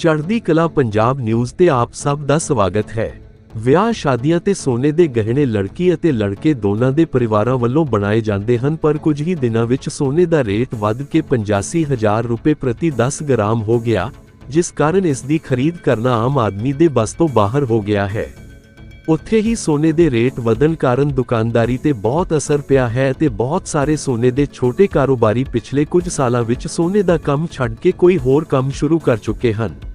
ਚੜ੍ਹਦੀ ਕਲਾ ਪੰਜਾਬ ਨਿਊਜ਼ ਤੇ ਆਪ ਸਭ ਦਾ ਸਵਾਗਤ ਹੈ। ਵਿਆਹ, ਸ਼ਾਦੀਆਂ ਤੇ ਸੋਨੇ ਦੇ ਗਹਿਣੇ ਲੜਕੀ ਅਤੇ ਲੜਕੇ ਦੋਨਾਂ ਦੇ ਪਰਿਵਾਰਾਂ ਵੱਲੋਂ ਬਣਾਏ ਜਾਂਦੇ ਹਨ, ਪਰ ਕੁਝ ਹੀ ਦਿਨਾਂ ਵਿੱਚ ਸੋਨੇ ਦਾ ਰੇਟ ਵੱਧ ਕੇ 85000 ਰੁਪਏ ਪ੍ਰਤੀ 10 ਗ੍ਰਾਮ ਹੋ ਗਿਆ, ਜਿਸ ਕਾਰਨ ਇਸ ਦੀ ਖਰੀਦ ਕਰਨਾ ਆਮ ਆਦਮੀ ਦੇ ਬਸ ਤੋਂ ਬਾਹਰ ਹੋ ਗਿਆ ਹੈ। ਉੱਥੇ ਹੀ ਸੋਨੇ ਦੇ ਰੇਟ ਵਧਣ ਕਾਰਨ ਦੁਕਾਨਦਾਰੀ ਤੇ ਬਹੁਤ ਅਸਰ ਪਿਆ ਹੈ ਤੇ ਬਹੁਤ ਸਾਰੇ ਸੋਨੇ ਦੇ ਛੋਟੇ ਕਾਰੋਬਾਰੀ ਪਿਛਲੇ ਕੁਝ ਸਾਲਾਂ ਵਿੱਚ ਸੋਨੇ ਦਾ ਕੰਮ ਛੱਡ ਕੇ ਕੋਈ ਹੋਰ ਕੰਮ ਸ਼ੁਰੂ ਕਰ ਚੁੱਕੇ ਹਨ।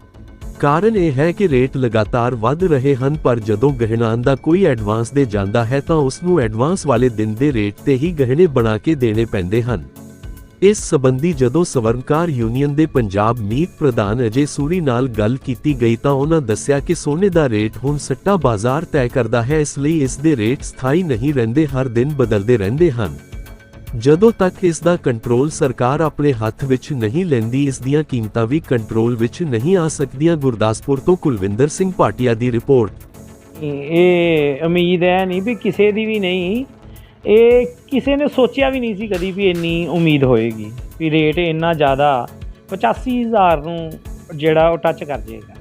ਕਾਰਨ ਇਹ ਹੈ ਕਿ ਰੇਟ ਲਗਾਤਾਰ ਵੱਧ ਰਹੇ ਹਨ, ਪਰ ਜਦੋਂ ਗਹਿਣਾ ਦਾ ਕੋਈ ਐਡਵਾਂਸ ਦੇ ਜਾਂਦਾ ਹੈ ਤਾਂ ਉਸ ਨੂੰ ਐਡਵਾਂਸ ਵਾਲੇ ਦਿਨ ਦੇ ਰੇਟ ਤੇ ਹੀ ਗਹਿਣੇ ਬਣਾ ਕੇ ਦੇਣੇ ਪੈਂਦੇ ਹਨ। ਇਸ ਸਬੰਧੀ ਜਦੋਂ ਸਵਰਨਕਾਰ ਯੂਨੀਅਨ ਦੇ ਪੰਜਾਬ ਮੀਤ ਪ੍ਰਧਾਨ ਅਜੇ ਸੂਰੀ ਨਾਲ ਗੱਲ ਕੀਤੀ ਗਈ ਤਾਂ ਉਹਨਾਂ ਦੱਸਿਆ ਕਿ ਸੋਨੇ ਦਾ ਰੇਟ ਹੁਣ ਸੱਟਾ ਬਾਜ਼ਾਰ ਤੈਅ ਕਰਦਾ ਹੈ, ਇਸ ਲਈ ਇਸ ਦੇ ਰੇਟ ਸਥਾਈ ਨਹੀਂ ਰਹਿੰਦੇ, ਹਰ ਦਿਨ ਬਦਲਦੇ ਰਹਿੰਦੇ ਹਨ। ਜਦੋਂ ਤੱਕ ਇਸ ਦਾ ਕੰਟਰੋਲ ਸਰਕਾਰ ਆਪਣੇ ਹੱਥ ਵਿੱਚ ਨਹੀਂ ਲੈਂਦੀ ਇਸ ਦੀਆਂ ਕੀਮਤਾਂ ਵੀ ਕੰਟਰੋਲ ਵਿੱਚ ਨਹੀਂ ਆ ਸਕਦੀਆਂ ਗੁਰਦਾਸਪੁਰ ਤੋਂ ਕੁਲਵਿੰਦਰ ਸਿੰਘ ਭਾਟੀਆ ਦੀ ਰਿਪੋਰਟ। ਇਹ ਉਮੀਦ ਹੈ ਨਹੀਂ ਵੀ ਕਿਸੇ ਦੀ ਵੀ ਨਹੀਂ ਇਹ ਕਿਸੇ ਨੇ ਸੋਚਿਆ ਵੀ ਨਹੀਂ ਸੀ ਕਦੀ ਵੀ ਇੰਨੀ ਉਮੀਦ ਹੋਏਗੀ ਵੀ ਰੇਟ ਇੰਨਾ ਜ਼ਿਆਦਾ 85000 ਨੂੰ ਜਿਹੜਾ ਉਹ ਟੱਚ ਕਰ ਜਾਏਗਾ।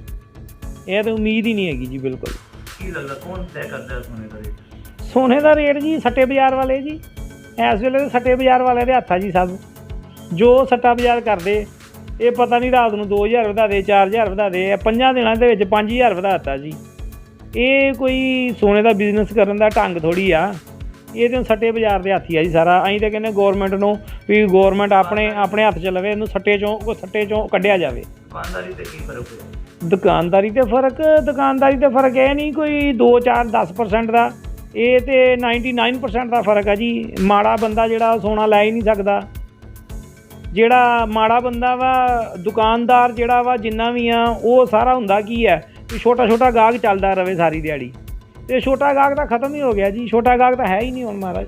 ਇਹ ਤਾਂ ਉਮੀਦ ਹੀ ਨਹੀਂ ਹੈਗੀ ਜੀ ਬਿਲਕੁਲ। ਕੀ ਲੱਗਦਾ ਕੌਣ ਤੈਅ ਕਰਦਾ ਸੋਨੇ ਦਾ ਰੇਟ ਸੋਨੇ ਦਾ ਰੇਟ ਜੀ ਸੱਟੇ ਬਾਜ਼ਾਰ ਵਾਲੇ ਜੀ। ਇਸ ਵੇਲੇ ਤਾਂ ਸੱਟੇ ਬਾਜ਼ਾਰ ਵਾਲੇ ਦੇ ਹੱਥ ਆ ਜੀ ਸਭ। ਜੋ ਸੱਟਾ ਬਾਜ਼ਾਰ ਕਰਦੇ ਇਹ ਪਤਾ ਨਹੀਂ ਰਾਤ ਨੂੰ 2000 ਵਧਾ ਦੇ 4000 ਵਧਾ ਦੇ ਇਹ ਪੰਜਾਂ ਦਿਨਾਂ ਦੇ ਵਿੱਚ 5000 ਵਧਾਤਾ ਜੀ। ਇਹ ਕੋਈ ਸੋਨੇ ਦਾ ਬਿਜ਼ਨਸ ਕਰਨ ਦਾ ਢੰਗ ਥੋੜੀ ਆ। ਇਹ ਤੇ ਸੱਟੇ ਬਾਜ਼ਾਰ ਦੇ ਹੱਥ ਹੀ ਆ ਜੀ ਸਾਰਾ। ਅਸੀਂ ਤਾਂ ਕਹਿੰਦੇ ਗਵਰਨਮੈਂਟ ਨੂੰ ਵੀ ਗਵਰਨਮੈਂਟ ਆਪਣੇ ਆਪਣੇ ਹੱਥ 'ਚ ਲਵੇ ਇਹਨੂੰ ਸੱਟੇ 'ਚੋਂ ਉਹ ਸੱਟੇ 'ਚੋਂ ਕੱਢਿਆ ਜਾਵੇ। ਦੁਕਾਨਦਾਰੀ ਤੇ ਕੀ ਫ਼ਰਕ ਹੈ ਦੁਕਾਨਦਾਰੀ ਤੇ ਫ਼ਰਕ ਦੁਕਾਨਦਾਰੀ ਤੇ ਫ਼ਰਕ ਇਹ ਨਹੀਂ ਕੋਈ 2 4 10% ਦਾ। ਇਹ ਤੇ 99% ਦਾ ਫ਼ਰਕ ਆ ਜੀ। ਮਾੜਾ ਬੰਦਾ ਜਿਹੜਾ ਸੋਨਾ ਲੈ ਹੀ ਨਹੀਂ ਸਕਦਾ। ਜਿਹੜਾ ਮਾੜਾ ਬੰਦਾ ਵਾ ਦੁਕਾਨਦਾਰ ਜਿਹੜਾ ਵਾ ਜਿੰਨਾ ਵੀ ਆ ਉਹ ਸਾਰਾ ਹੁੰਦਾ ਕੀ ਹੈ ਕਿ ਛੋਟਾ ਛੋਟਾ ਗਾਹਕ ਚੱਲਦਾ ਰਵੇ ਸਾਰੀ ਦਿਹਾੜੀ। ਤੇ ਛੋਟਾ ਗਾਹਕ ਤਾਂ ਖਤਮ ਹੀ ਹੋ ਗਿਆ ਜੀ। ਛੋਟਾ ਗਾਹਕ ਤਾਂ ਹੈ ਹੀ ਨਹੀਂ ਹੁਣ ਮਹਾਰਾਜ।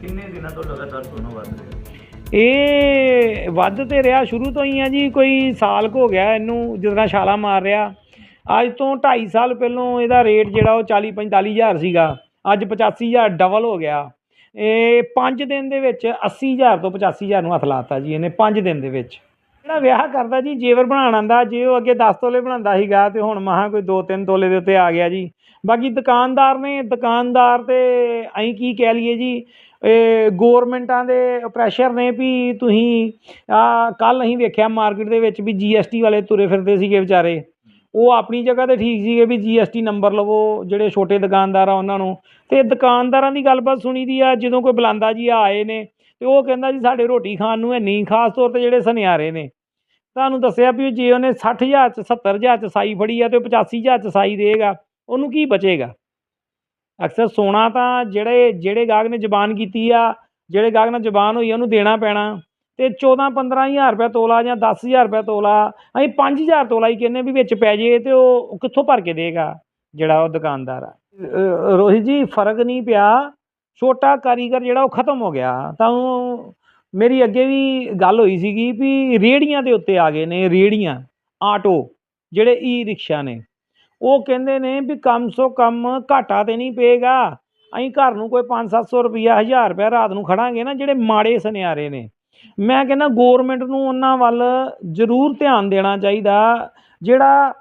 ਕਿੰਨੇ ਦਿਨਾਂ ਤੋਂ ਲਗਾਤਾਰ ਸੋਨਾ ਵੱਧ ਰਿਹਾ? ਇਹ ਵੱਧ ਤੇ ਰਿਹਾ ਸ਼ੁਰੂ ਤੋਂ ਹੀ ਆ ਜੀ। ਕੋਈ ਸਾਲ ਕੁ ਹੋ ਗਿਆ ਇਹਨੂੰ ਜਿਸ ਤਰ੍ਹਾਂ ਛਾਲਾ ਮਾਰ ਰਿਹਾ। ਅੱਜ ਤੋਂ 2.5 ਸਾਲ ਪਹਿਲੋਂ ਇਹਦਾ ਰੇਟ ਜਿਹੜਾ ਉਹ 40 45000 ਸੀਗਾ। ਅੱਜ 85000 ਡਬਲ ਹੋ ਗਿਆ। ਇਹ 5 ਦਿਨ ਦੇ ਵਿੱਚ 80000 ਤੋਂ 85000 ਨੂੰ ਹੱਥ ਲਾਤਾ ਜੀ ਇਹਨੇ 5 ਦਿਨ ਦੇ ਵਿੱਚ। ਜਿਹੜਾ ਵਿਆਹ ਕਰਦਾ ਜੀ, ਜੇਵਰ ਬਣਾਉਣ ਆਂਦਾ ਜੇ ਉਹ ਅੱਗੇ 10 ਤੋਲੇ ਬਣਾਉਂਦਾ ਸੀਗਾ ਤੇ ਹੁਣ ਮਹਾ ਕੋਈ 2-3 ਤੋਲੇ ਦੇ ਉੱਤੇ ਆ ਗਿਆ ਜੀ। ਬਾਕੀ ਦੁਕਾਨਦਾਰ ਨੇ, ਦੁਕਾਨਦਾਰ ਤੇ ਅਸੀਂ ਕੀ ਕਹਿ ਲਈਏ ਜੀ, ਇਹ ਗੌਰਮੈਂਟਾਂ ਦੇ ਪ੍ਰੈਸ਼ਰ ਨੇ ਵੀ ਤੁਸੀਂ ਆ ਕੱਲ ਅਸੀਂ ਵੇਖਿਆ ਮਾਰਕੀਟ ਦੇ ਵਿੱਚ ਵੀ ਜੀਐਸਟੀ ਵਾਲੇ ਤੁਰੇ ਫਿਰਦੇ ਸੀਗੇ ਵਿਚਾਰੇ। ਉਹ ਆਪਣੀ ਜਗ੍ਹਾ ਤੇ ਠੀਕ ਸੀਗੇ ਵੀ ਜੀਐਸਟੀ ਨੰਬਰ ਲਵੋ, ਜਿਹੜੇ ਛੋਟੇ ਦੁਕਾਨਦਾਰ ਆ ਉਹਨਾਂ ਨੂੰ। ਤੇ ਦੁਕਾਨਦਾਰਾਂ ਦੀ ਗੱਲਬਾਤ ਸੁਣੀ ਦੀ ਆ, ਜਦੋਂ ਕੋਈ ਬੁਲਾਉਂਦਾ ਜੀ ਆਏ ਨੇ, ਤੇ ਉਹ ਕਹਿੰਦਾ ਜੀ ਸਾਡੇ ਰੋਟੀ ਖਾਣ ਨੂੰ ਹੈ ਨਹੀਂ ਖਾਸ ਤੌਰ ਤੇ ਜਿਹੜੇ ਸੁਨਿਆਰੇ ਨੇ। ਤੁਹਾਨੂੰ ਦੱਸਿਆ ਵੀ ਜੇ ਉਹਨੇ 60000 ਚ 70000 ਚ ਸਾਈ ਫੜੀ ਆ, ਤੇ ਉਹ 85000 ਚ ਸਾਈ ਦੇਗਾ ਉਹਨੂੰ ਕੀ ਬਚੇਗਾ? ਅਕਸਰ ਸੋਨਾ ਤਾਂ ਜਿਹੜੇ ਜਿਹੜੇ ਗਾਹਕ ਨੇ ਜ਼ਬਾਨ ਕੀਤੀ ਆ, ਜਿਹੜੇ ਗਾਹਕ ਨਾਲ ਜ਼ਬਾਨ ਹੋਈ ਆ, ਉਹਨੂੰ ਦੇਣਾ ਪੈਣਾ। ਤੇ 14 15000 ਰੁਪਏ ਤੋਲਾ ਜਾਂ 10000 ਰੁਪਏ ਤੋਲਾ ਅਸੀਂ 5000 ਤੋਲਾ ਹੀ ਕਹਿੰਦੇ ਵੀ ਵਿੱਚ ਪੈ ਜੇ ਤੇ ਉਹ ਕਿੱਥੋਂ ਭਰ ਕੇ ਦੇਗਾ ਜਿਹੜਾ ਉਹ ਦੁਕਾਨਦਾਰ ਆ। ਅ, ਰੋਹਿਤ ਜੀ ਫ਼ਰਕ ਨਹੀਂ ਪਿਆ ਛੋਟਾ ਕਾਰੀਗਰ ਜਿਹੜਾ ਉਹ ਖਤਮ ਹੋ ਗਿਆ। ਤਾਂ ਉਹ ਮੇਰੀ ਅੱਗੇ ਵੀ ਗੱਲ ਹੋਈ ਸੀਗੀ ਵੀ ਰੇੜੀਆਂ ਦੇ ਉੱਤੇ ਆ ਗਏ ਨੇ ਰੇੜੀਆਂ ਆਟੋ ਜਿਹੜੇ ਈ ਰਿਕਸ਼ਾ ਨੇ। ਉਹ ਕਹਿੰਦੇ ਨੇ ਵੀ ਕਮ ਸੋ ਕਮ ਘਾਟਾ ਤੇ ਨਹੀਂ ਪਏਗਾ। ਅਸੀਂ ਘਰ ਨੂੰ ਕੋਈ 5-700 ਰੁਪਈਆ 1000 ਰੁਪਇਆ ਰਾਤ ਨੂੰ ਖੜਾਂਗੇ ਨਾ ਜਿਹੜੇ ਮਾੜੇ ਸੁਨਿਆਰੇ ਨੇ। ਮੈਂ ਕਹਿੰਦਾ ਗਵਰਨਮੈਂਟ ਨੂੰ ਉਹਨਾਂ ਵੱਲ ਜ਼ਰੂਰ ਧਿਆਨ ਦੇਣਾ ਚਾਹੀਦਾ, ਜਿਹੜਾ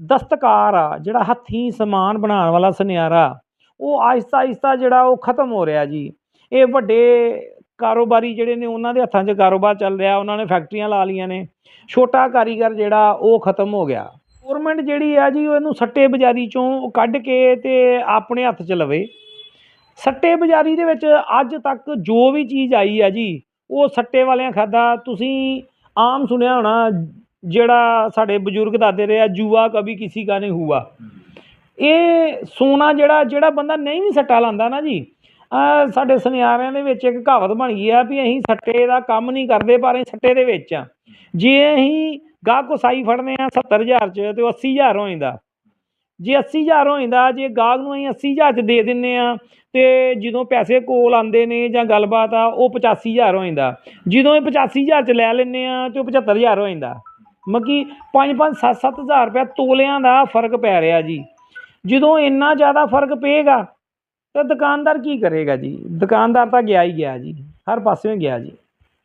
ਦਸਤਕਾਰ ਆ, ਜਿਹੜਾ ਹੱਥੀਂ ਸਮਾਨ ਬਣਾਉਣ ਵਾਲਾ ਸੁਨਿਆਰਾ, ਉਹ ਆਹਿਸਤਾ ਆਹਿਸਤਾ ਜਿਹੜਾ ਉਹ ਖਤਮ ਹੋ ਰਿਹਾ ਜੀ। ਇਹ ਵੱਡੇ ਕਾਰੋਬਾਰੀ ਜਿਹੜੇ ਨੇ, ਉਹਨਾਂ ਦੇ ਹੱਥਾਂ 'ਚ ਕਾਰੋਬਾਰ ਚੱਲ ਰਿਹਾ, ਉਹਨਾਂ ਨੇ ਫੈਕਟਰੀਆਂ ਲਾ ਲਈਆਂ ਨੇ। ਛੋਟਾ ਕਾਰੀਗਰ ਜਿਹੜਾ, ਉਹ ਖਤਮ ਹੋ ਗਿਆ। ਗਵਰਨਮੈਂਟ ਜਿਹੜੀ ਆ ਜੀ, ਉਹ ਇਹਨੂੰ ਸੱਟੇ ਬਾਜ਼ਾਰੀ ਚੋਂ ਕੱਢ ਕੇ ਤੇ ਆਪਣੇ ਹੱਥ 'ਚ ਲਵੇ। ਸੱਟੇ ਬਾਜ਼ਾਰੀ ਦੇ ਵਿੱਚ ਅੱਜ ਤੱਕ ਜੋ ਵੀ ਚੀਜ਼ ਆਈ ਆ ਜੀ ਉਹ ਸੱਟੇ ਵਾਲਿਆਂ ਖਾਦਾ। ਤੁਸੀਂ ਆਮ ਸੁਣਿਆ ਹੋਣਾ, ਜਿਹੜਾ ਸਾਡੇ ਬਜ਼ੁਰਗ ਦੱਸਦੇ ਰਹੇ ਆ, ਜੂਆ ਕभी ਕਿਸੇ ਕਾ ਨਹੀਂ ਹੁਆ। ਇਹ ਸੋਨਾ ਜਿਹੜਾ ਜਿਹੜਾ ਬੰਦਾ ਨਹੀਂ ਵੀ ਸੱਟਾ ਲਾਂਦਾ ਨਾ ਜੀ ਸਾਡੇ ਸੁਨਿਆਰਿਆਂ ਦੇ ਵਿੱਚ ਇੱਕ ਕਹਾਵਤ ਬਣ ਗਈ ਆ ਵੀ ਅਸੀਂ ਸੱਟੇ ਦਾ ਕੰਮ ਨਹੀਂ ਕਰਦੇ, ਪਰ ਅਸੀਂ ਸੱਟੇ ਦੇ ਵਿੱਚ ਆ। ਜੇ ਅਸੀਂ ਗਾਹ ਕੋ ਸਾਈ ਫੜਨੇ ਆ 70000 ਚ ਤੇ ਉਹ 80000 ਹੋ ਜਾਂਦਾ। ਜੇ 80000 ਹੋ ਜਾਂਦਾ, ਜੇ ਗਾਹਕ ਨੂੰ ਅਸੀਂ 80000 ਚ ਦੇ ਦਿੰਨੇ ਆ, ਤੇ ਜਦੋਂ ਪੈਸੇ ਕੋਲ ਆਉਂਦੇ ਨੇ ਜਾਂ ਗੱਲਬਾਤ ਆ, ਉਹ 85000 ਹੋ ਜਾਂਦਾ। ਜਦੋਂ ਇਹ 85000 ਚ ਲੈ ਲੈਂਦੇ ਆ, ਤੇ ਉਹ 75000 ਹੋ ਜਾਂਦਾ। ਮੱਕੀ 5-5 7-7000 ਰੁਪਏ ਤੋਲਿਆਂ ਦਾ ਫ਼ਰਕ ਪੈ ਰਿਹਾ ਜੀ। ਜਦੋਂ ਇੰਨਾ ਜ਼ਿਆਦਾ ਫ਼ਰਕ ਪਏਗਾ, ਤਾਂ ਦੁਕਾਨਦਾਰ ਕੀ ਕਰੇਗਾ ਜੀ? ਦੁਕਾਨਦਾਰ ਤਾਂ ਗਿਆ ਹੀ ਗਿਆ ਜੀ। ਹਰ ਪਾਸਿਓਂ ਗਿਆ ਜੀ।